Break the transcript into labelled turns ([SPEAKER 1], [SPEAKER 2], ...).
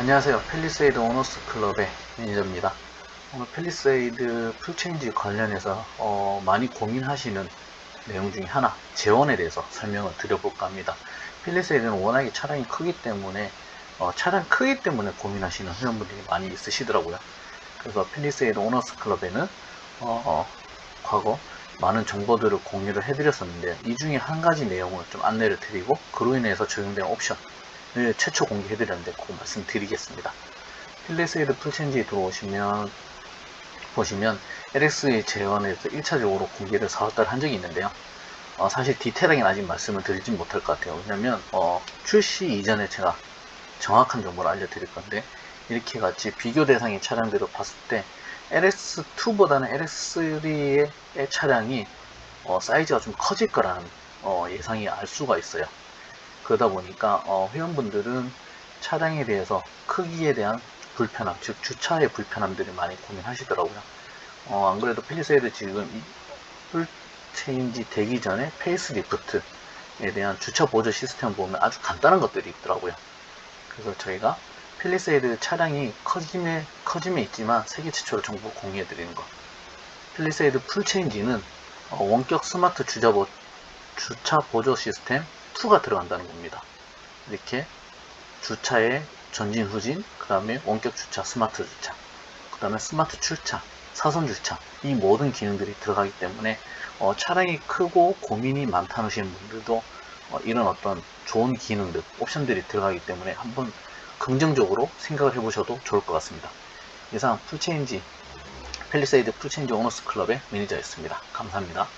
[SPEAKER 1] 안녕하세요. 펠리세이드 오너스 클럽의 매니저입니다. 오늘 펠리세이드 풀체인지 관련해서 어, 많이 고민하시는 내용 중에 하나, 재원에 대해서 설명을 드려볼까 합니다. 펠리세이드는 워낙에 차량이 크기 때문에 어, 차량 크기 때문에 고민하시는 회원분들이 많이 있으시더라고요. 그래서 펠리세이드 오너스 클럽에는 어, 어, 과거 많은 정보들을 공유를 해드렸었는데 이 중에 한 가지 내용을 좀 안내를 드리고 그로 인해서 적용된 옵션 을 최초 공개해드렸는데 그거 말씀드리겠습니다. 필레세이드 풀체인지에 들어오시면 보시면 LX의 재원에서 1차적으로 공개를 4월달 한 적이 있는데요. 어, 사실 디테일하게 아직 말씀을 드리진 못할 것 같아요. 왜냐면 어, 출시 이전에 제가 정확한 정보를 알려드릴 건데 이렇게 같이 비교 대상의 차량들을 봤을 때 LX2보다는 LX3의 차량이 어, 사이즈가 좀 커질 거라는 어, 예상이 알 수가 있어요. 그러다 보니까 어, 회원분들은 차량에 대해서 크기에 대한 불편함, 즉 주차의 불편함들을 많이 고민하시더라고요. 어, 안 그래도 필리세이드 지금 이 풀체인지 되기 전에 페이스리프트에 대한 주차 보조 시스템 보면 아주 간단한 것들이 있더라고요. 그래서 저희가 필리세이드 차량이 커짐에, 커짐에 있지만 세계 최초로 정보 공유해 드리는 것. 필리세이드 풀체인지는 어, 원격 스마트 주차 보조 시스템 2가 들어간다는 겁니다. 이렇게 주차의 전진 후진, 그 다음에 원격 주차, 스마트 주차, 그 다음에 스마트 출차, 사선 주차 이 모든 기능들이 들어가기 때문에 어, 차량이 크고 고민이 많다는 분들도 어, 이런 어떤 좋은 기능들, 옵션들이 들어가기 때문에 한번 긍정적으로 생각을 해보셔도 좋을 것 같습니다. 이상 풀체인지 펠리세이드 풀체인지 오너스 클럽의 매니저였습니다. 감사합니다.